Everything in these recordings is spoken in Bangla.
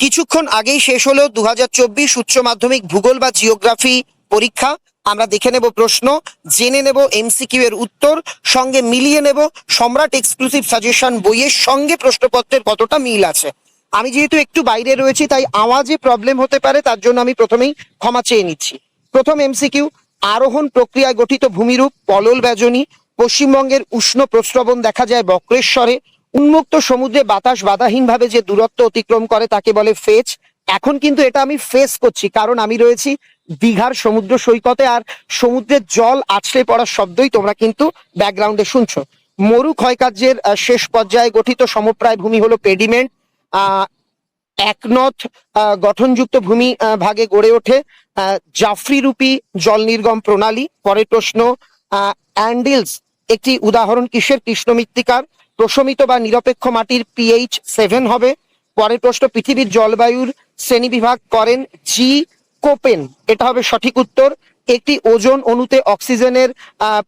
কিছুক্ষণ আগেই শেষ হলো দুহাজার চব্বিশ উচ্চ মাধ্যমিক ভূগোল বা জিওগ্রাফি পরীক্ষা। আমরা দেখে নেব প্রশ্ন, জেনে নেব এমসিকিউ এর উত্তর, সঙ্গে মিলিয়ে নেব সম্রাট এক্সক্লুসিভ সাজেশন বইয়ের সঙ্গে প্রশ্নপত্রের কতটা মিল আছে। আমি যেহেতু একটু বাইরে রয়েছি, তাই আওয়াজে প্রবলেম হতে পারে, তার জন্য আমি প্রথমেই ক্ষমা চেয়ে নিচ্ছি। প্রথম এমসিকিউ, আরোহণ প্রক্রিয়ায় গঠিত ভূমিরূপ, পলল ব্যজনী, পশ্চিমবঙ্গের উষ্ণ প্রস্রবণ দেখা যায় বক্রেশ্বরে উন্মুক্ত সমুদ্রে বাতাস বাধাহীনভাবে যে দূরত্ব অতিক্রম করে তাকে বলে ফেজ। এখন কিন্তু এটা আমি ফেস করছি, কারণ আমি রয়েছি দীঘার সমুদ্র সৈকতে আর সমুদ্রের জল আছড়ে পড়ার শব্দই তোমরা কিন্তু ব্যাকগ্রাউন্ডে শুনছো। মরু ক্ষয়কার্যের শেষ পর্যায়ে গঠিত সমপ্রায় ভূমি হলো পেডিমেন্ট। একনথ গঠনযুক্ত ভূমি ভাগে গড়ে ওঠে জাফরিরূপী জল নির্গম প্রণালী। পরের প্রশ্ন অ্যান্ডিলস একটি উদাহরণ কিসের কৃষ্ণ মৃত্তিকার প্রশমিত বা নিরপেক্ষ মাটির পিএইচ সেভেন হবে। পরের প্রশ্ন, পৃথিবীর জলবায়ুর শ্রেণীবিভাগ করেন জি কোপেন এটা হবে সঠিক উত্তর। একটি ওজন অণুতে অক্সিজেনের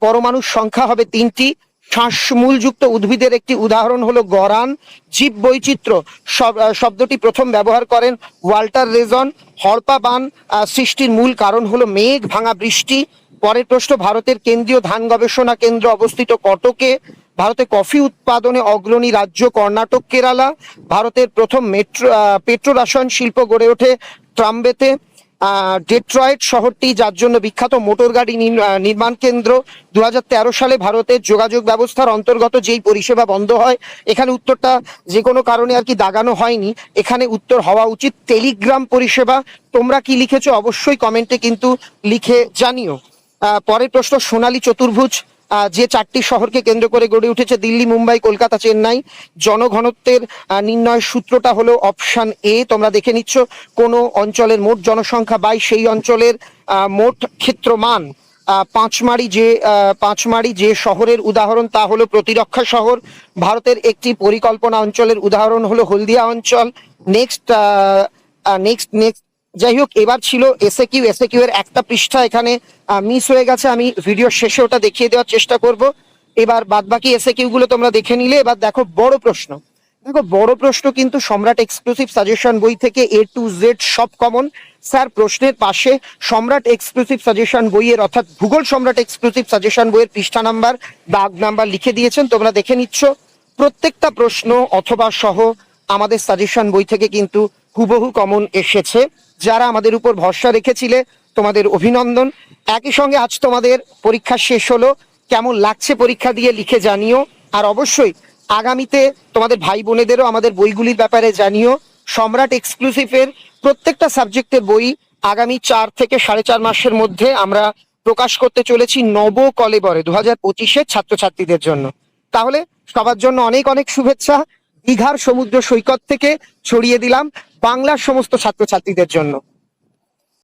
পরমাণুর সংখ্যা হবে তিনটি। শ্বাসমূলযুক্ত উদ্ভিদের একটি উদাহরণ হলো গরান। জীব বৈচিত্র্য শব- শব্দটি প্রথম ব্যবহার করেন ওয়াল্টার রেজন। হরপা বান সৃষ্টির মূল কারণ হলো মেঘ ভাঙা বৃষ্টি। পরের প্রশ্ন, ভারতের কেন্দ্রীয় ধান গবেষণা কেন্দ্র অবস্থিত কটকে। ভারতে কফি উৎপাদনে অগ্রণী রাজ্য কর্ণাটক, কেরালা। ভারতের প্রথম মেট্রো পেট্রো রসায়ন শিল্প গড়ে ওঠে ট্রাম্বেতে ডেট্রয়েট শহরটি, যার জন্য বিখ্যাত মোটর গাড়ি নির্মাণ কেন্দ্র। দু হাজার তেরো সালে ভারতের যোগাযোগ ব্যবস্থার অন্তর্গত যেই পরিষেবা বন্ধ হয়, এখানে উত্তরটা যে কোনো কারণে আর কি দাগানো হয়নি। এখানে উত্তর হওয়া উচিত। টেলিগ্রাম পরিষেবা, তোমরা কি লিখেছো অবশ্যই কমেন্টে কিন্তু লিখে জানিও। পরের প্রশ্ন, সোনালী চতুর্ভুজ। যে চারটি শহরকে কেন্দ্র করে গড়ে উঠেছে দিল্লি, মুম্বাই, কলকাতা, চেন্নাই। জনঘনত্বের নির্ণয় সূত্রটা হলো অপশান এ। তোমরা দেখে নিচ্ছ কোন অঞ্চলের মোট জনসংখ্যা বাই সেই অঞ্চলের মোট ক্ষেত্রমান। পাঁচমারি যে পাঁচমারি যে শহরের উদাহরণ, তা হলো প্রতিরক্ষা শহর। ভারতের একটি পরিকল্পনা অঞ্চলের উদাহরণ হলো হলদিয়া অঞ্চল। নেক্সট নেক্সট নেক্সট যাই হোক, এবার ছিল এসএ কিউ এসএ কিউ এর একটা পৃষ্ঠা এখানে মিস হয়ে গেছে। আমি ভিডিও শেষে ওটা দেখিয়ে দেওয়ার চেষ্টা করব। এবার বাদবাকি এসএ কিউ গুলো তোমরা দেখে নিলে। এবার দেখো, বড় প্রশ্ন। দেখো, বড় প্রশ্ন কিন্তু সম্রাট এক্সক্লুসিভ সাজেশন বই থেকে এ টু জেড সব কমন স্যার, প্রশ্নের পাশে সম্রাট এক্সক্লুসিভ সাজেশন বইয়ের, অর্থাৎ ভূগোল সম্রাট এক্সক্লুসিভ সাজেশন বইয়ের পৃষ্ঠা নাম্বার দাগ নাম্বার লিখে দিয়েছেন। তোমরা দেখে নিচ্ছ। প্রত্যেকটা প্রশ্ন অথবা সহ আমাদের সাজেশন বই থেকে কিন্তু হুবহু কমন এসেছে। যারা আমাদের উপর ভরসা রেখেছিলে, তোমাদের অভিনন্দন। একই সঙ্গে আজ তোমাদের পরীক্ষা শেষ হলো। কেমন লাগছে পরীক্ষা দিয়ে লিখে জানিও। আর অবশ্যই আগামীতে তোমাদের ভাই বোনেদেরও আমাদের বইগুলির ব্যাপারে জানিও। সম্রাট এক্সক্লুসিভের প্রত্যেকটা সাবজেক্টের বই আগামী চার থেকে সাড়ে চার মাসের মধ্যে আমরা প্রকাশ করতে চলেছি নব কলেবরে দু হাজার পঁচিশের ছাত্রছাত্রীদের জন্য। তাহলে সবার জন্য অনেক অনেক শুভেচ্ছা। দীঘার সমুদ্র সৈকত থেকে ছড়িয়ে দিলাম বাংলার সমস্ত ছাত্রছাত্রীদের জন্য।